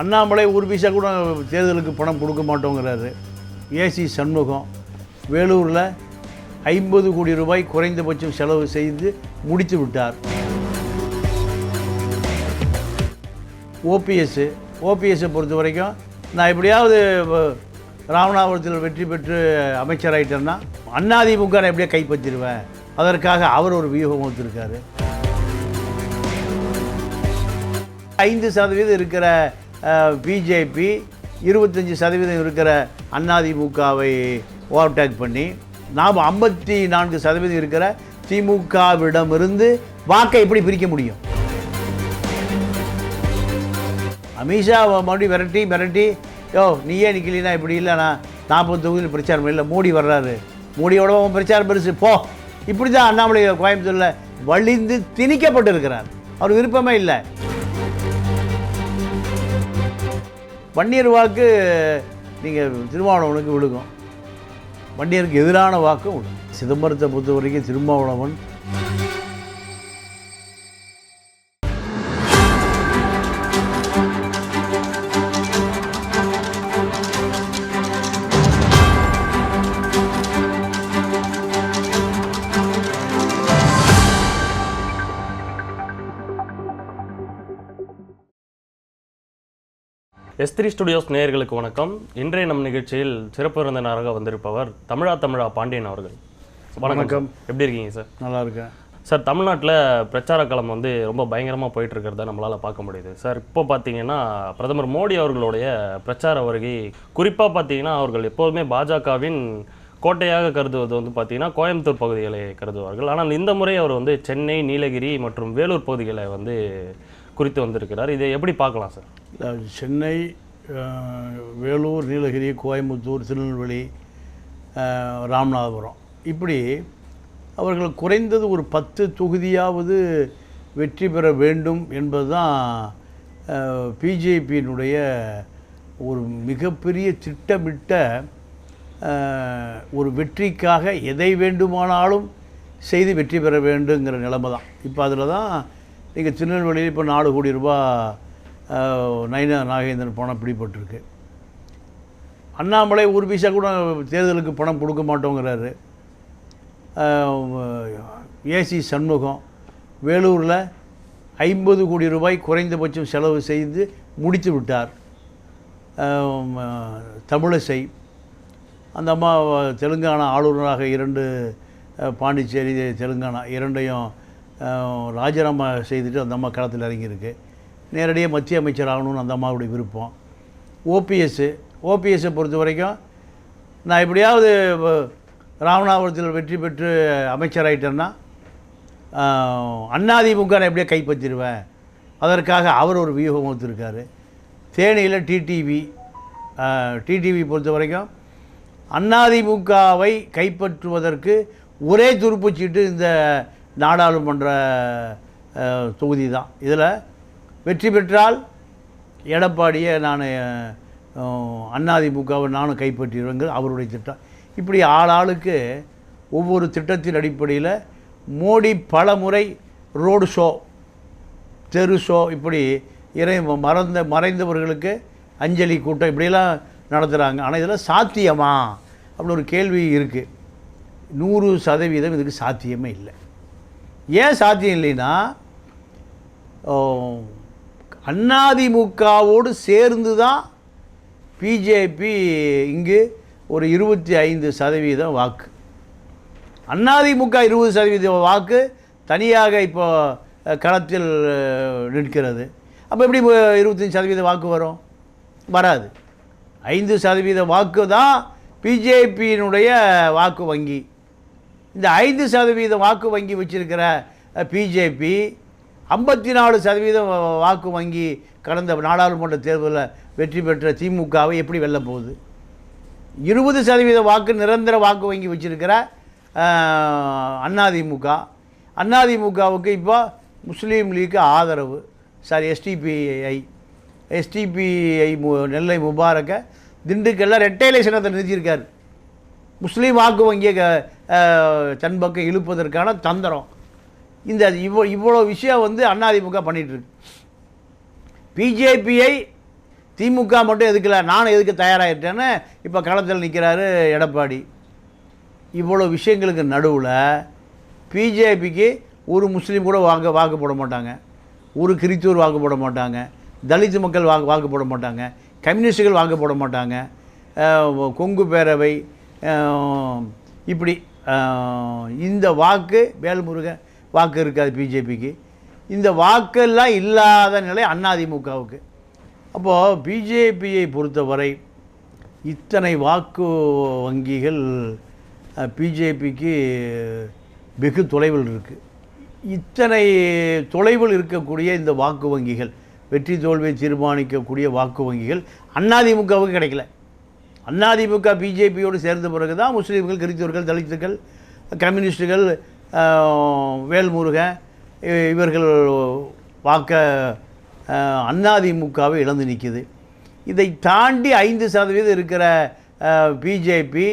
அண்ணாமலை ஒரு பைசா கூட தேர்தலுக்கு பணம் கொடுக்க மாட்டோங்கிறாரு. ஏசி சண்முகம் வேலூரில் ஐம்பது கோடி ரூபாய் குறைந்தபட்சம் செலவு செய்து முடித்து விட்டார். ஓபிஎஸ் ஓபிஎஸ்ஸை பொறுத்த வரைக்கும் நான் எப்படியாவது ராமநாதபுரத்தில் வெற்றி பெற்று அமைச்சராயிட்டேன்னா அதிமுக நான் எப்படியா கைப்பற்றிடுவேன். அதற்காக அவர் ஒரு வியூகம் வச்சுருக்காரு ஐந்து சதவீதம் இருக்கிற பிஜேபி இருபத்தஞ்சி சதவீதம் இருக்கிற அதிமுகவை ஓவர்டேக் பண்ணி நாம் ஐம்பத்தி நான்கு சதவீதம் இருக்கிற திமுகவிடமிருந்து வாக்கை எப்படி பிரிக்க முடியும்? அமித்ஷா மறுபடியும் விரட்டி மிரட்டி யோ நீயே நிற்கலாம் இப்படி இல்லைண்ணா நாற்பது தொகுதியில் பிரச்சாரம் இல்லை மோடி வர்றாரு. மோடியோட பிரச்சாரம் பெருசு. போ. இப்படி தான் அண்ணாமலை கோயம்புத்தூரில் வலிந்து திணிக்கப்பட்டு இருக்கிறார் அவர் விருப்பமே இல்லை. வன்னியர் வாக்கு நீங்கள் திருமாவளவனுக்கு விழுகும். வன்னியருக்கு எதிரான வாக்கும் விழுகும். சிதம்பரத்தை பொறுத்த வரைக்கும் திருமாவளவன் எஸ் த்ரீ ஸ்டுடியோஸ் நேயர்களுக்கு வணக்கம். இன்றைய நம் நிகழ்ச்சியில் சிறப்பு விருந்தினராக வந்திருப்பவர் தமிழா தமிழா பாண்டியன் அவர்கள். வணக்கம். எப்படி இருக்கீங்க சார்? நல்லா இருக்கேன். சார் தமிழ்நாட்டில் பிரச்சார களம் வந்து ரொம்ப பயங்கரமாக போயிட்டு இருக்கிறத நம்மளால் பார்க்க முடியுது. சார் இப்போ பார்த்தீங்கன்னா பிரதமர் மோடி அவர்களுடைய பிரச்சார வருகை குறிப்பாக பார்த்தீங்கன்னா அவர்கள் எப்போதுமே பாஜகவின் கோட்டையாக கருதுவது வந்து பார்த்தீங்கன்னா கோயம்புத்தூர் பகுதிகளை கருதுவார்கள். ஆனால் இந்த முறை அவர் வந்து சென்னை நீலகிரி மற்றும் வேலூர் பகுதிகளை வந்து குறித்து வந்திருக்கிறார். இதை எப்படி பார்க்கலாம் சார்? சென்னை வேலூர் நீலகிரி கோயம்புத்தூர் திருநெல்வேலி ராமநாதபுரம். இப்படி அவர்கள் குறைந்தது ஒரு பத்து தொகுதியாவது வெற்றி பெற வேண்டும் என்பதுதான் பிஜேபியினுடைய ஒரு மிகப்பெரிய திட்டமிட்ட ஒரு வெற்றிக்காக எதை வேண்டுமானாலும் செய்து வெற்றி பெற வேண்டுங்கிற நிலைமை தான் இப்போ அதில் தான் நீங்கள் திருநெல்வேலியில் இப்போ நாலு கோடி ரூபா நயனா நாகேந்திரன் பணம் பிடிபட்டிருக்கு. அண்ணாமலை ஒரு பைசா கூட தேர்தலுக்கு பணம் கொடுக்க மாட்டோங்கிறாரு. ஏசி சண்முகம் வேலூரில் ஐம்பது கோடி ரூபாய் குறைந்தபட்சம் செலவு செய்து முடித்து விட்டார். தமிழிசை. அந்த அம்மா தெலுங்கானா ஆளுநராக இரண்டு பாண்டிச்சேரி தெலுங்கானா இரண்டையும் ராஜினாமா செய்துட்டு அந்த அம்மா களத்தில் இறங்கியிருக்கு. நேரடியாக மத்திய அமைச்சர் ஆகணும்னு அந்த அம்மாவுடைய விருப்பம். ஓபிஎஸ்ஸு ஓபிஎஸ்ஸை பொறுத்த வரைக்கும் நான் எப்படியாவது ராமநாதபுரத்தில் வெற்றி பெற்று அமைச்சராயிட்டேன்னா அண்ணாதிமுக நான் எப்படியா கைப்பற்றிடுவேன்? அதற்காக அவர் ஒரு வியூகம் வச்சுருக்காரு தேனியில் டிடிவி டிடிவி பொறுத்த வரைக்கும் அண்ணாதிமுகவை கைப்பற்றுவதற்கு ஒரே துருப்புச்சீட்டு இந்த நாடாளுமன்ற தொகுதி தான் இதில் வெற்றி பெற்றால் எடப்பாடியை நான் அண்ணாதிமுகவை நானும் கைப்பற்றிடுவேங்கிறது அவருடைய திட்டம். இப்படி ஆளாளுக்கு ஒவ்வொரு திட்டத்தின் அடிப்படையில் மோடி பல முறை ரோடு ஷோ தெரு ஷோ இப்படி இறை மறந்த மறைந்தவர்களுக்கு அஞ்சலி கூட்டம் இப்படியெல்லாம் நடத்துகிறாங்க ஆனால் இதெல்லாம் சாத்தியமா? அப்படின்னு ஒரு கேள்வி இருக்குது நூறு சதவீதம் இதுக்கு சாத்தியமே இல்லை. ஏன் சாத்தியம் இல்லைன்னா ஓ, அதிமுகவோடு சேர்ந்து தான் பிஜேபி இங்கு ஒரு இருபத்தி ஐந்து சதவீதம் வாக்கு. அதிமுக இருபது சதவீத வாக்கு தனியாக இப்போ களத்தில் நிற்கிறது. அப்போ எப்படி இருபத்தஞ்சு இருபத்தஞ்சி சதவீத வாக்கு வரும்? வராது. ஐந்து சதவீத வாக்கு தான் பிஜேபியினுடைய வாக்கு வங்கி. இந்த ஐந்து சதவீத வாக்கு வங்கி வச்சிருக்கிற பிஜேபி ஐம்பத்தி நாலு சதவீதம் வாக்கு வங்கி கடந்த நாடாளுமன்ற தேர்தலில் வெற்றி பெற்ற திமுகவை எப்படி வெல்ல போகுது? இருபது சதவீத வாக்கு நிரந்தர வாக்கு வங்கி வச்சிருக்கிற அதிமுக அதிமுகவுக்கு இப்போ முஸ்லீம் லீக்கு ஆதரவு. சாரி எஸ்டிபிஐ எஸ்டிபிஐ மு நெல்லை முபாரக்கை திண்டுக்கல்ல ரெட்டைலை சின்னத்தை நிறுத்தியிருக்கார். முஸ்லீம் வாக்கு வங்கியை க- தன் பக்கம் இழுப்பதற்கான தந்திரம். இந்த இவ்வளோ இவ்வளோ விஷயம் வந்து அதிமுக பண்ணிகிட்ருக்கு பிஜேபியை திமுக மட்டும் எதுக்கல நானும் எதுக்கு தயாராகிட்டேன்னு இப்போ களத்தில் நிற்கிறாரு எடப்பாடி. இவ்வளோ விஷயங்களுக்கு நடுவில் பிஜேபிக்கு ஒரு முஸ்லீம் கூட வாக்கு வாக்கு போட மாட்டாங்க. ஒரு கிறித்தூர் வாக்கு போட மாட்டாங்க. தலித் மக்கள் வாக்கு வாக்கு போட மாட்டாங்க. கம்யூனிஸ்டுகள் வாக்கு போட மாட்டாங்க. கொங்கு பேரவை இப்படி இந்த வாக்கு வேல்முருகன் வாக்கு இருக்காது பிஜேபிக்கு. இந்த வாக்கெல்லாம் இல்லாத நிலை அதிமுகவுக்கு அப்போது பிஜேபியை பொறுத்தவரை இத்தனை வாக்கு வங்கிகள் பிஜேபிக்கு வெகு தொலைவில் இருக்குது இத்தனை தொலைவில் இருக்கக்கூடிய இந்த வாக்கு வங்கிகள் வெற்றி தோல்வியை தீர்மானிக்கக்கூடிய வாக்கு வங்கிகள் அதிமுகவுக்கு கிடைக்கல. அதிமுக பிஜேபியோடு சேர்ந்த பிறகு தான் முஸ்லீம்கள் கிறிஸ்தவர்கள் தலித்துகள் கம்யூனிஸ்டுகள் வேல்முருக வேல்முருகன் இ- இவர்கள் வாக்க அதிமுகவை இழந்து நிற்கிது இதை தாண்டி ஐந்து சதவீதம் இருக்கிற பிஜேபி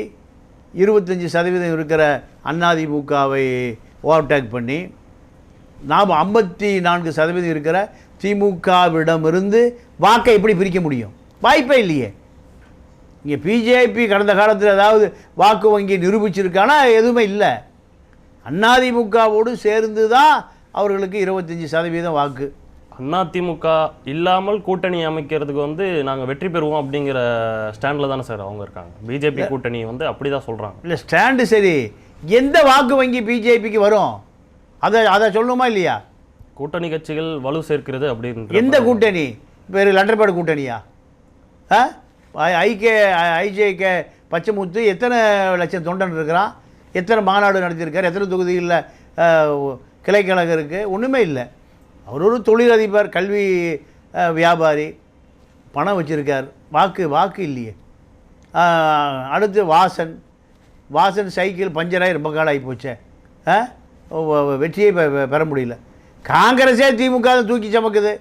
இருபத்தஞ்சி சதவீதம் இருக்கிற அதிமுகவை ஓவர்டேக் பண்ணி நாம் ஐம்பத்தி நான்கு சதவீதம் இருக்கிற திமுகவிடமிருந்து வாக்கை எப்படி பிரிக்க முடியும்? வாய்ப்பே இல்லையே. இங்கே பிஜேபி கடந்த காலத்தில் ஏதாவது வாக்கு வங்கி நிரூபிச்சிருக்கானா? எதுவுமே இல்லை. அதிமுகவோடு சேர்ந்து தான் அவர்களுக்கு இருபத்தஞ்சி சதவீதம் வாக்கு. அதிமுக இல்லாமல் கூட்டணி அமைக்கிறதுக்கு வந்து நாங்க வெற்றி பெறுவோம் அப்படிங்கிற ஸ்டாண்ட்ல தானே சார் அவங்க இருக்காங்க. பிஜேபி கூட்டணி வந்து அப்படிதான் சொல்றாங்க. இல்லை ஸ்டாண்டு சரி. எந்த வாக்கு வங்கி பிஜேபிக்கு வரும்? அதை அதை சொல்லணுமா இல்லையா? கூட்டணி கட்சிகள் வலு சேர்க்கிறது அப்படின்ற எந்த கூட்டணி? பேர் லண்டர்பாடு கூட்டணியா? ஆ? ஐகே ஐஜேகே பச்சைமுத்து எத்தனை லட்சம் தொண்டன் இருக்கிறான் எத்தனை மாநாடு நடத்தியிருக்கார்? எத்தனை தொகுதிகளில் கிளைக்கழகம் இருக்குது ஒன்றுமே இல்லை. அவர் ஒரு தொழிலதிபர் கல்வி வியாபாரி. பணம் வச்சுருக்கார். வாக்கு வாக்கு இல்லையே. அடுத்து வாசன். வாசன் சைக்கிள் பஞ்சராகி ரொம்ப காலம் ஆகி ஆ வெற்றியை பெ- பெற முடியல. காங்கிரஸே திமுக தான் தூக்கி சமக்குது.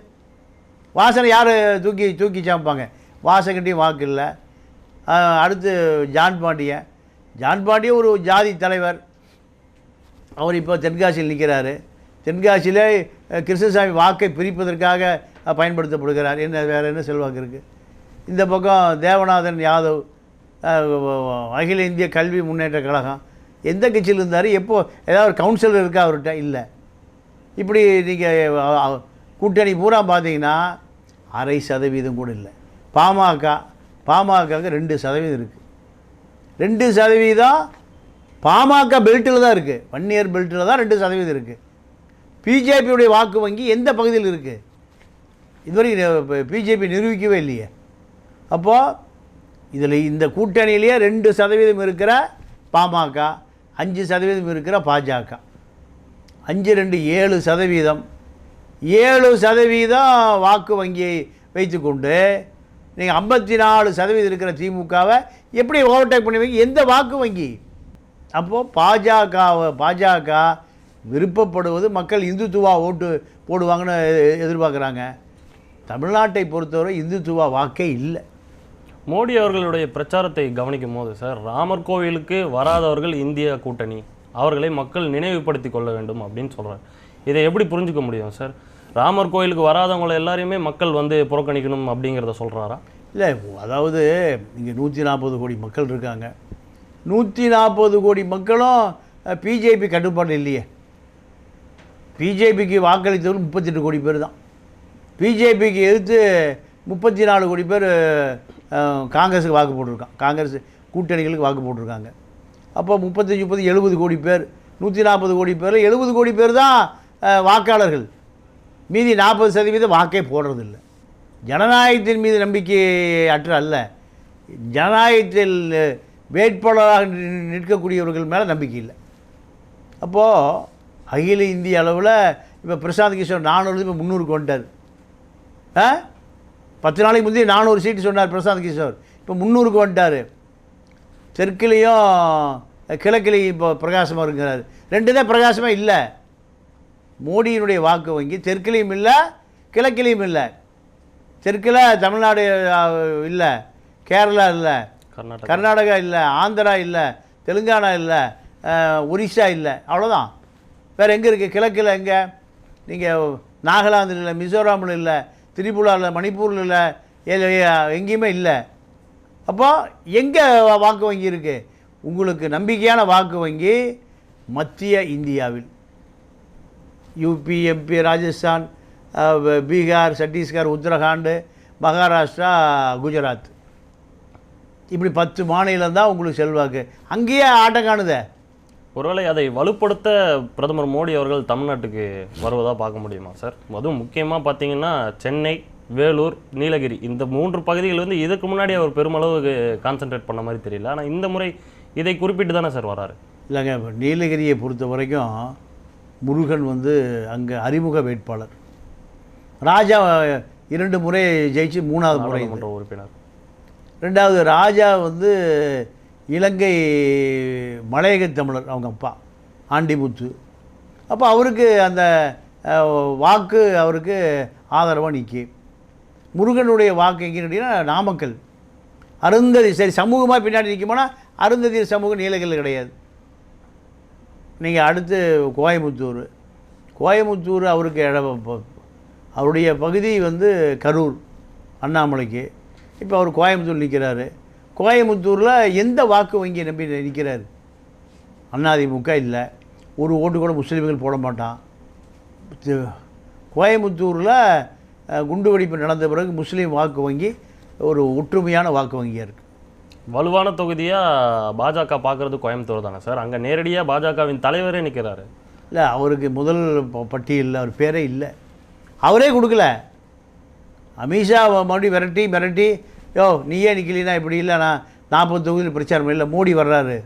வாசனை யார் தூக்கி தூக்கி சமைப்பாங்க? வாசகண்டையும் வாக்கு இல்லை. அடுத்து ஜான் பாண்டியன் ஜான் பாண்டியன் ஒரு ஜாதி தலைவர். அவர் இப்போ தென்காசியில் நிற்கிறாரு. தென்காசியிலே கிருஷ்ணசாமி வாக்கை பிரிப்பதற்காக பயன்படுத்தப்படுகிறார். என்ன வேறு என்ன செல்வாக்கு இருக்குது இந்த பக்கம் தேவநாதன் யாதவ் அகில இந்திய கல்வி முன்னேற்ற கழகம். எந்த கட்சியில் இருந்தார்? எப்போ ஏதாவது ஒரு கவுன்சிலர் இருக்கா அவர்கிட்ட? இல்லை. இப்படி நீங்கள் கூட்டணி பூரா பார்த்தீங்கன்னா அரை சதவீதம் கூட இல்லை. பாமக பாமகவுக்கு ரெண்டு சதவீதம் இருக்குது ரெண்டு சதவீதம் பாமக பெல்ட்டில் தான் இருக்குது ஒன் இயர் பெல்ட்டில் தான் ரெண்டு சதவீதம் இருக்குது பிஜேபியுடைய வாக்கு வங்கி எந்த பகுதியில் இருக்குது இதுவரைக்கும் பிஜேபி நிரூபிக்கவே இல்லையே. அப்போது இதில் இந்த கூட்டணியிலேயே ரெண்டு சதவீதம் இருக்கிற பாமக அஞ்சு சதவீதம் இருக்கிற பாஜக. அஞ்சு ரெண்டு ஏழு சதவீதம். ஏழு சதவீதம் வாக்கு வங்கியை வைத்துக்கொண்டு நீங்கள் ஐம்பத்தி நாலு சதவீதம் இருக்கிற திமுகவை எப்படி ஓவர்டேக் பண்ணுவீங்க? எந்த வாக்கு வங்கி? அப்போது பாஜகவை பாஜக விருப்பப்படுவது மக்கள் இந்துத்துவா ஓட்டு போடுவாங்கன்னு எ- எதிர்பார்க்குறாங்க. தமிழ்நாட்டை பொறுத்தவரை இந்துத்துவா வாக்கே இல்லை. மோடி அவர்களுடைய பிரச்சாரத்தை கவனிக்கும் போது சார் ராமர் கோவிலுக்கு வராதவர்கள் இந்திய கூட்டணி. அவர்களை மக்கள் நினைவுபடுத்திக் கொள்ள வேண்டும் அப்படின்னு சொல்கிறார் இதை எப்படி புரிஞ்சுக்க முடியும் சார்? ராமர் கோயிலுக்கு வராதவங்களை எல்லாரையுமே மக்கள் வந்து புறக்கணிக்கணும் அப்படிங்கிறத சொல்கிறாரா இல்லை அதாவது இங்கே நூற்றி நாற்பது கோடி மக்கள் இருக்காங்க. நூற்றி நாற்பது கோடி மக்களும் பிஜேபி கட்டுப்பாடு இல்லையே. பிஜேபிக்கு வாக்களித்தவர் முப்பத்தெட்டு கோடி பேர் தான். பிஜேபிக்கு எதிர்த்து முப்பத்தி நாலு கோடி பேர் காங்கிரஸுக்கு வாக்கு போட்டிருக்கான் காங்கிரஸ் கூட்டணிகளுக்கு வாக்கு போட்டிருக்காங்க. அப்போ முப்பத்தஞ்சு முப்பது எழுபது கோடி பேர் நூற்றி நாற்பது கோடி பேர் எழுபது கோடி பேர் தான் வாக்காளர்கள். மீதி நாற்பது சதவீதம் வாக்கே போடுறதில்ல. ஜனநாயகத்தின் மீது நம்பிக்கை அற்ற அல்ல. ஜனநாயகத்தில் வேட்பாளராக நிற்கக்கூடியவர்கள் மேலே நம்பிக்கை இல்லை. அப்போது அகில இந்திய அளவில் இப்போ பிரசாந்த் கிஷோர் நானூறு இப்போ முந்நூறுக்கு வந்துட்டார். ஆ? பத்து நாளைக்கு முந்தைய நானூறு சீட்டு சொன்னார் பிரசாந்த் கிஷோர். இப்போ முந்நூறுக்கு வந்துட்டார். தெற்குலேயும் கிழக்குலேயும் இப்போ பிரகாசமாக இருக்கிறார். ரெண்டு தான் பிரகாசமாக இல்லை. மோடியினுடைய வாக்கு வங்கி தெற்குலேயும் இல்லை கிழக்கிலையும் இல்லை. தெற்கில் தமிழ்நாடு இல்லை. கேரளா இல்லை. கர்நாடகா. இல்லை ஆந்திரா இல்லை தெலுங்கானா இல்லை ஒரிசா இல்லை. அவ்வளோதான் வேறு எங்கே இருக்குது கிழக்கில் எங்கே? நீங்கள் நாகாலாந்தில் இல்லை மிசோராமில் இல்லை திரிபுராவில் மணிப்பூரில் இல்லை இல்ல- எங்கேயுமே இல்லை. அப்போ எங்கே வாக்கு வங்கி இருக்குது உங்களுக்கு நம்பிக்கையான வாக்கு வங்கி மத்திய இந்தியாவில். UP MP Rajasthan Bihar Chhattisgarh Uttarakhand Maharashtra Gujarat. இப்படி பத்து மாநிலம் தான் உங்களுக்கு செல்வாக்கு. அங்கேயே ஆட்டம் காணுதே. ஒருவேளை அதை வலுப்படுத்த பிரதமர் மோடி அவர்கள் தமிழ்நாட்டுக்கு வருவதா பார்க்க முடியுமா சார்? அதுவும் முக்கியமாக பார்த்தீங்கன்னா சென்னை வேலூர் நீலகிரி. இந்த மூன்று பகுதிகள் வந்து இதுக்கு முன்னாடி அவர் பெருமளவுக்கு கான்சென்ட்ரேட் பண்ண மாதிரி தெரியல. ஆனால் இந்த முறை இதை குறிப்பிட்டு தானே சார் வராரு இல்லைங்க நீலகிரியை பொறுத்த வரைக்கும் முருகன் வந்து அங்கே அறிமுக வேட்பாளர். ராஜா இரண்டு முறை ஜெயிச்சு மூணாவது முறை உறுப்பினர். ரெண்டாவது ராஜா வந்து இலங்கை மலையக தமிழர் அவங்க அப்பா ஆண்டிமுத்து. அப்போ அவருக்கு அந்த வாக்கு அவருக்கு ஆதரவாக நிற்கி முருகனுடைய வாக்கு எங்கேன்னு கேட்டிங்கன்னா நாமக்கல். அருந்ததி சரி சமூகமாக பின்னாடி நிற்குமானா அருந்ததி சமூகம் நீலகிரியில் கிடையாது. நீங்கள் அடுத்து கோயமுத்தூர் கோயமுத்தூர் அவருக்கு இடம் அவருடைய பகுதி வந்து கரூர் அண்ணாமலைக்கு. இப்போ அவர் கோயம்புத்தூர் நிற்கிறாரு கோயமுத்தூரில் எந்த வாக்கு வங்கி நம்பி நிற்கிறாரு அதிமுக இல்லை. ஒரு ஓட்டு கூட முஸ்லீம்கள் போட மாட்டான். கோயம்புத்தூரில் கோயமுத்தூரில் அஹ், குண்டுவெடிப்பு நடந்த பிறகு முஸ்லீம் வாக்கு வங்கி ஒரு ஒற்றுமையான வாக்கு வங்கியாக இருக்குது வலுவான தொகுதியாக பாஜக பார்க்கறது கோயம்புத்தூர் தானே சார்? அங்கே நேரடியாக பாஜகவின் தலைவரே நிற்கிறாரு இல்லை அவருக்கு முதல் ப- பட்டியலில் அவர் பேரே இல்லை. அவரே கொடுக்கல. அமித்ஷா மறுபடியும் விரட்டி மிரட்டி யோ நீயே நிற்கலாம் இப்படி இல்லை நான் நாற்பது தொகுதியில் பிரச்சாரம் இல்லை மோடி வர்றாரு.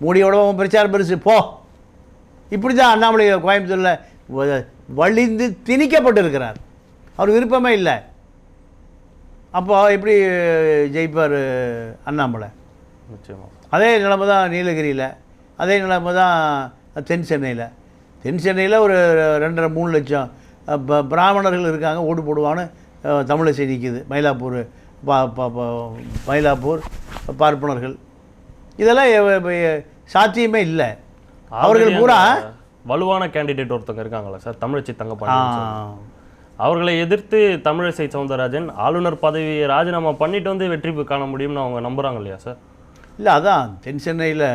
மோடியோட பிரச்சாரம் பெருசு போ. இப்படி தான் அண்ணாமலை கோயம்புத்தூரில் வழிந்து வலிந்து திணிக்கப்பட்டிருக்கிறார். அவர் விருப்பமே இல்லை. அப்போ எப்படி ஜெயிப்பார் அண்ணாமலை? நிச்சயமா. அதே நிலைமை தான் நீலகிரியில் அதே நிலைமை தான் தென் சென்னையில். தென் சென்னையில் ஒரு ரெண்டரை மூணு லட்சம் பிராமணர்கள் இருக்காங்க ஓட்டு போடுவான்னு தமிழிசை நிற்கிது மயிலாப்பூர் பா மயிலாப்பூர் பார்ப்பனர்கள். இதெல்லாம் சாத்தியமே இல்லை. அவர்கள் பூரா வலுவான கேண்டிடேட் ஒருத்தங்க இருக்காங்களா சார் தமிழச்சி தங்கப்பாண்டி அவர்களை எதிர்த்து தமிழிசை சவுந்தரராஜன் ஆளுநர் பதவியை ராஜினாமா பண்ணிட்டு வந்து வெற்றி காண முடியும்னு அவங்க நம்புறாங்க இல்லையா சார்? இல்லை அதான். தென் சென்னையில்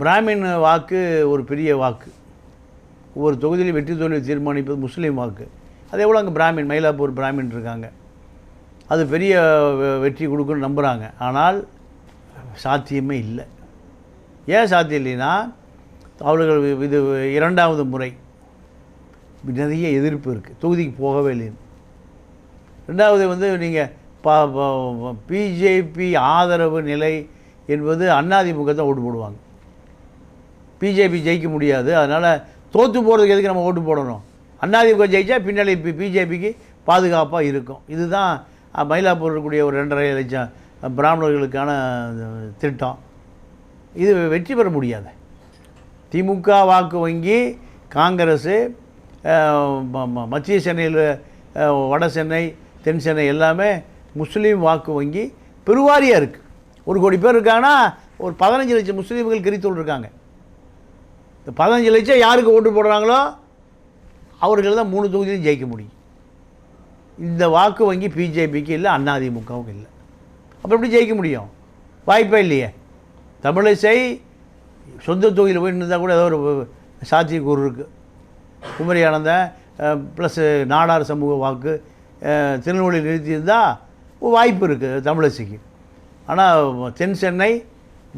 பிராமின் வாக்கு ஒரு பெரிய வாக்கு. ஒவ்வொரு தொகுதியிலும் வெற்றி தோல்வி தீர்மானிப்பது முஸ்லீம் வாக்கு. அதே போல் அங்கே பிராமின் மயிலாப்பூர் பிராமின் இருக்காங்க. அது பெரிய வெற்றி கொடுக்குன்னு நம்புகிறாங்க ஆனால் சாத்தியமே இல்லை. ஏன் சாத்தியம் இல்லைன்னா அவர்கள் இது இரண்டாவது முறை நிறைய எதிர்ப்பு இருக்குது தொகுதிக்கு போகவே இல்லைன்னு. ரெண்டாவது வந்து நீங்கள் பா பிஜேபி ஆதரவு நிலை என்பது அண்ணாதிமுக தான் ஓட்டு போடுவாங்க. பிஜேபி ஜெயிக்க முடியாது. அதனால் தோற்று போகிறதுக்கு எதுக்கு நம்ம ஓட்டு போடணும்? அண்ணாதிமுக ஜெயித்தா பின்னாடி இப்போ பிஜேபிக்கு பாதுகாப்பாக இருக்கும். இதுதான் மயிலாப்பூர் இருக்கக்கூடிய ஒரு ரெண்டரை லட்சம் பிராமணர்களுக்கான திட்டம். இது வெற்றி பெற முடியாது. திமுக வாக்கு வங்கி காங்கிரஸு மத்திய சென்னையில் வட சென்னை தென் சென்னை எல்லாமே முஸ்லீம் வாக்கு வங்கி பெருவாரியாக இருக்குது ஒரு கோடி பேர் இருக்காங்கன்னா ஒரு பதினஞ்சு லட்சம் முஸ்லீம்கள் கிரித்தோல் இருக்காங்க இந்த பதினஞ்சு லட்சம் யாருக்கு ஓட்டு போடுறாங்களோ அவர்கள் தான் மூணு தொகுதியிலும் ஜெயிக்க முடியும். இந்த வாக்கு வங்கி பிஜேபிக்கு இல்லை அதிமுகவுக்கு இல்லை. அப்போ எப்படி ஜெயிக்க முடியும்? வாய்ப்பே இல்லையே. தமிழிசை சொந்த தொகுதியில் போய் இருந்தால் கூட ஏதோ ஒரு சாத்தியக்கூறு இருக்குது குமரி ஆனந்தன் ப்ளஸ்ஸு நாடார் சமூக வாக்கு திருநெல்வேலி நிறுத்தியிருந்தால் வாய்ப்பு இருக்குது தமிழசிக்கு ஆனால் தென் சென்னை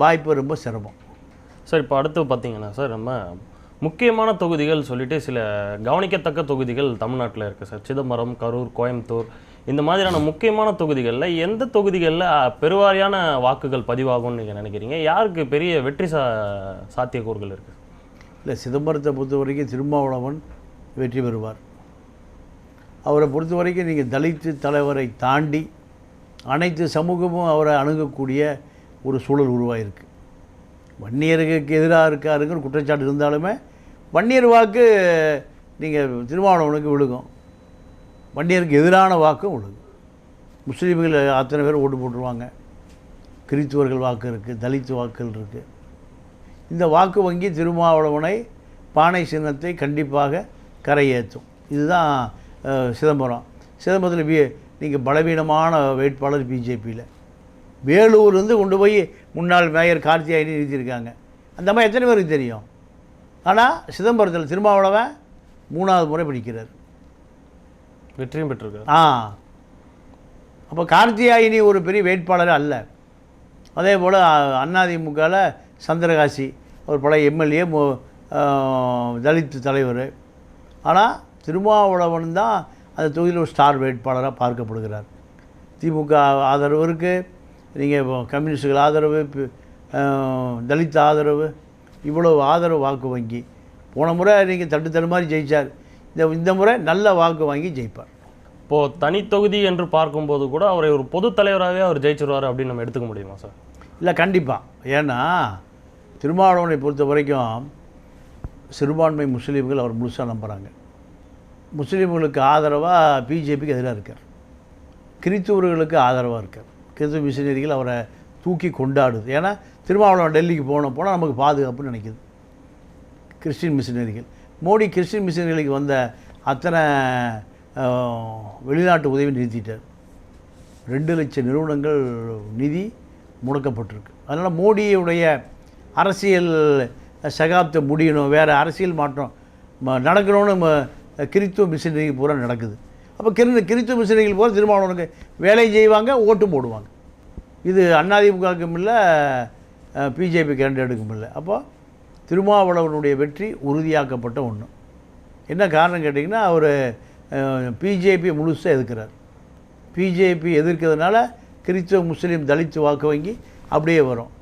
வாய்ப்பு ரொம்ப சிரமம். சார் இப்போ அடுத்து பார்த்தீங்கன்னா சார் நம்ம முக்கியமான தொகுதிகள் சொல்லிட்டு சில கவனிக்கத்தக்க தொகுதிகள் தமிழ்நாட்டில் இருக்குது சார். சிதம்பரம் கரூர் கோயம்புத்தூர் இந்த மாதிரியான முக்கியமான தொகுதிகளில் எந்த தொகுதிகளில் பெருவாரியான வாக்குகள் பதிவாகும்னு நீங்கள் நினைக்கிறீங்க? யாருக்கு பெரிய வெற்றி சா சாத்தியக்கூறுகள் இருக்குது இல்லை சிதம்பரத்தை பொறுத்த வரைக்கும் திருமாவளவன் வெற்றி பெறுவார். அவரை பொறுத்த வரைக்கும் நீங்கள் தலித்து தலைவரை தாண்டி அனைத்து சமூகமும் அவரை அணுகக்கூடிய ஒரு சூழல் உருவாயிருக்கு. வன்னியருக்கு எதிராக இருக்காருங்கிற குற்றச்சாட்டு இருந்தாலுமே வன்னியர் வாக்கு நீங்கள் திருமாவளவனுக்கு விழுகும். வன்னியருக்கு எதிரான வாக்கும் விழுகும். முஸ்லீம்கள் அத்தனை பேர் ஓட்டு போட்டுருவாங்க. கிறித்துவர்கள் வாக்கு இருக்குது தலித்து வாக்குகள் இருக்குது இந்த வாக்கு வங்கி திருமாவளவனை பானை சின்னத்தை கண்டிப்பாக கரையேற்றும். இதுதான் சிதம்பரம். சிதம்பரத்தில் வி நீங்கள் பலவீனமான வேட்பாளர் பிஜேபியில். வேலூர்லேருந்து கொண்டு போய் முன்னாள் மேயர் கார்த்தியாயினி நிறுத்தியிருக்காங்க. அந்த மாதிரி எத்தனை பேருக்கு தெரியும்? ஆனால் சிதம்பரத்தில் திருமாவளவன் மூணாவது முறை பிடிக்கிறார். வெற்றியும் பெற்றிருக்காரு. ஆ. அப்போ கார்த்தியாயினி ஒரு பெரிய வேட்பாளர் அல்ல. அதே போல் அதிமுகவில் சந்திரகாசி அவர் பழைய எம்எல்ஏ தலித் தலைவர். ஆனால் திருமாவளவன் தான் அந்த தொகுதியில் ஒரு ஸ்டார் வேட்பாளராக பார்க்கப்படுகிறார். திமுக ஆதரவு இருக்குது நீங்கள் கம்யூனிஸ்டுகள் ஆதரவு தலித் ஆதரவு இவ்வளோ ஆதரவு வாக்கு வங்கி. போன முறை நீங்கள் தட்டு தடு மாதிரி ஜெயிச்சார். இந்த இந்த முறை நல்ல வாக்கு வாங்கி ஜெயிப்பார். இப்போது தனி தொகுதி என்று பார்க்கும்போது கூட அவரை ஒரு பொது தலைவராகவே அவர் ஜெயிச்சிருவார் அப்படின்னு நம்ம எடுத்துக்க முடியுமா சார்? இல்லை கண்டிப்பாக ஏன்னா திருமாவளவனை பொறுத்த வரைக்கும் சிறுபான்மை முஸ்லீம்கள் அவர் முழுசாக நம்புகிறாங்க முஸ்லீம்களுக்கு ஆதரவாக பிஜேபிக்கு எதிராக இருக்கார். கிறித்துவர்களுக்கு ஆதரவாக இருக்கார். கிறித்துவ மிஷினரிகள் அவரை தூக்கி கொண்டாடுது. ஏன்னா திருமாவளவன் டெல்லிக்கு போன போனால் நமக்கு பாதுகாப்புன்னு நினைக்கிது. கிறிஸ்டின் மிஷினரிகள். மோடி கிறிஸ்டின் மிஷினரிகளுக்கு வந்த அத்தனை வெளிநாட்டு உதவி நிறுத்திட்டார். ரெண்டு லட்சம் நிறுவனங்கள் நிதி முடக்கப்பட்டிருக்கு. அதனால் மோடியுடைய அரசியல் சகாப்தம் முடியணும் வேறு அரசியல் மாற்றம் ம- நடக்கணும்னு கிறித்துவ மிஷினரிகள் பூரா நடக்குது. அப்போ கிரு கிறித்துவ மிஷினரிகள் பூரா திருமாவளவனுக்கு வேலை செய்வாங்க ஓட்டு போடுவாங்க. இது அதிமுகவுக்கும் இல்லை பிஜேபி கேண்டிடேட்டுக்கும் இல்லை. அப்போ திருமாவளவனுடைய வெற்றி உறுதியாக்கப்பட்ட ஒன்று என்ன காரணம் கேட்டிங்கன்னா அவர் பிஜேபி முழுசாக எதிர்க்கிறார். பிஜேபி எதிர்க்கிறதுனால கிறிஸ்துவ முஸ்லீம் தலித்து வாக்கு வங்கி அப்படியே வரும்.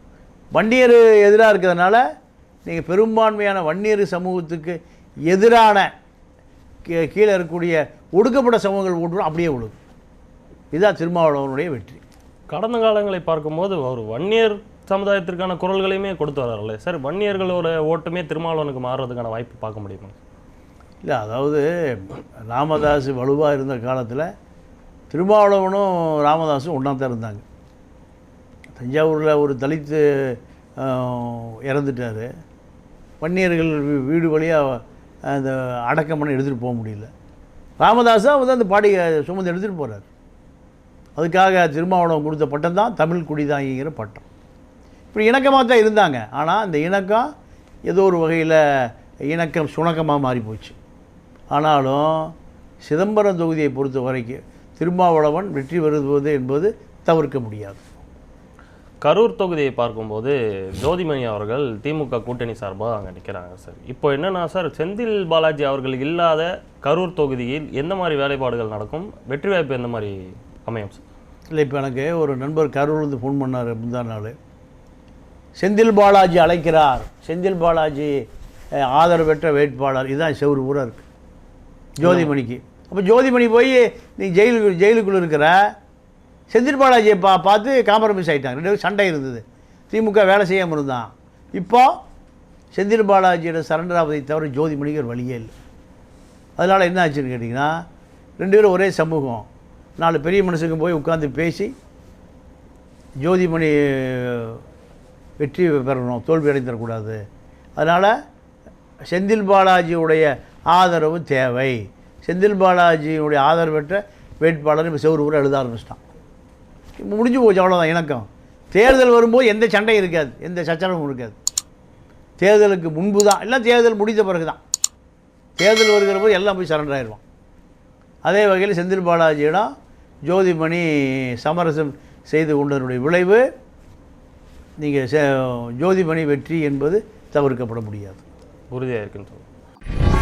வன்னியர் எதிராக இருக்கிறதுனால நீங்கள் பெரும்பான்மையான வன்னியர் சமூகத்துக்கு எதிரான கீ- கீழே இருக்கக்கூடிய ஒடுக்கப்பட்ட சமூகங்கள் ஓட்டு அப்படியே விழுகும் இதுதான் திருமாவளவனுடைய வெற்றி. கடந்த காலங்களை பார்க்கும்போது அவர் வன்னியர் சமுதாயத்திற்கான குரல்களையுமே கொடுத்து வர்றாருல்ல. சார் வன்னியர்களோட ஓட்டுமே திருமாவளவனுக்கு மாறுறதுக்கான வாய்ப்பு பார்க்க முடியுமா? இல்லை அதாவது ராமதாஸ் வலுவாக இருந்த காலத்தில் திருமாவளவனும் ராமதாஸும் ஒன்றா தான் இருந்தாங்க. தஞ்சாவூரில் ஒரு தலித்து இறந்துட்டார். வன்னியர்கள் வீ- வீடு வழியாக அந்த அடக்கம் எடுத்துகிட்டு போக முடியல. ராமதாஸா வந்து அந்த பாடி சுமந்து எடுத்துகிட்டு போகிறார் அதுக்காக திருமாவளவன் கொடுத்த பட்டம் தான் தமிழ் குடிதாங்கிற பட்டம். இப்படி இணக்கமாக தான் இருந்தாங்க. ஆனால் அந்த இணக்கம் ஏதோ ஒரு வகையில் இணக்கம் சுணக்கமாக மாறி போச்சு. ஆனாலும் சிதம்பரம் தொகுதியை பொறுத்த வரைக்கும் திருமாவளவன் வெற்றி பெறுவது என்பது தவிர்க்க முடியாது. கரூர் தொகுதியை பார்க்கும்போது ஜோதிமணி அவர்கள் திமுக கூட்டணி சார்பாக அங்கே நிற்கிறாங்க சார். இப்போ என்னென்னா சார் செந்தில் பாலாஜி அவர்கள் இல்லாத கரூர் தொகுதியில் எந்த மாதிரி வேலைப்பாடுகள் நடக்கும்? வெற்றி வாய்ப்பு எந்த மாதிரி அமையும் சார்? இல்லை இப்போ எனக்கு ஒரு நண்பர் கரூர்லேருந்து ஃபோன் பண்ணார் முந்தா நாள். செந்தில் பாலாஜி அழைக்கிறார். செந்தில் பாலாஜி அஹ், ஆதரவற்ற வேட்பாளர். இதுதான் செவ்வறு ஊராக இருக்குது ஜோதிமணிக்கு. அப்போ ஜோதிமணி போய் நீ ஜெயிலுக்கு ஜெயிலுக்குள்ளே இருக்கிற செந்தில் பாலாஜியை பா பார்த்து காம்ப்ரமைஸ் ஆகிட்டாங்க ரெண்டு பேரும் சண்டை இருந்தது. திமுக வேலை செய்யாமல் இருந்தான். இப்போது செந்தில் பாலாஜியோட சரண்டர் ஆவதை தவிர ஜோதிமணிக்கு ஒரு வழியே இல்லை. அதனால் என்ன ஆச்சுன்னு கேட்டிங்கன்னா ரெண்டு பேரும் ஒரே சமூகம். நாலு பெரிய மனுஷங்க போய் உட்காந்து பேசி ஜோதிமணி வெற்றி பெறணும் தோல்வி அடைந்துடக்கூடாது அதனால் செந்தில் பாலாஜியுடைய ஆதரவு தேவை. செந்தில் பாலாஜியுடைய ஆதரவு பெற்ற வேட்பாளர் இப்போ செவ்வொரு ஊரை எழுத ஆரம்பிச்சிட்டான். முடிஞ்சு போச்சு அவ்வளோதான் இணக்கம். தேர்தல் வரும்போது எந்த சண்டையும் இருக்காது எந்த சச்சரவும் இருக்காது. தேர்தலுக்கு முன்பு தான் எல்லாம் தேர்தல் முடிந்த பிறகு தான் தேர்தல் வருகிற போது எல்லாம் போய் சரண்டர் ஆயிடுவான் அதே வகையில் செந்தில் பாலாஜியிடம் ஜோதிமணி சமரசம் செய்து கொண்டதனுடைய விளைவு நீங்கள் ஜோதிமணி வெற்றி என்பது தவிர்க்கப்பட முடியாது. உறுதியாக இருக்குன்னு சொல்லுங்கள்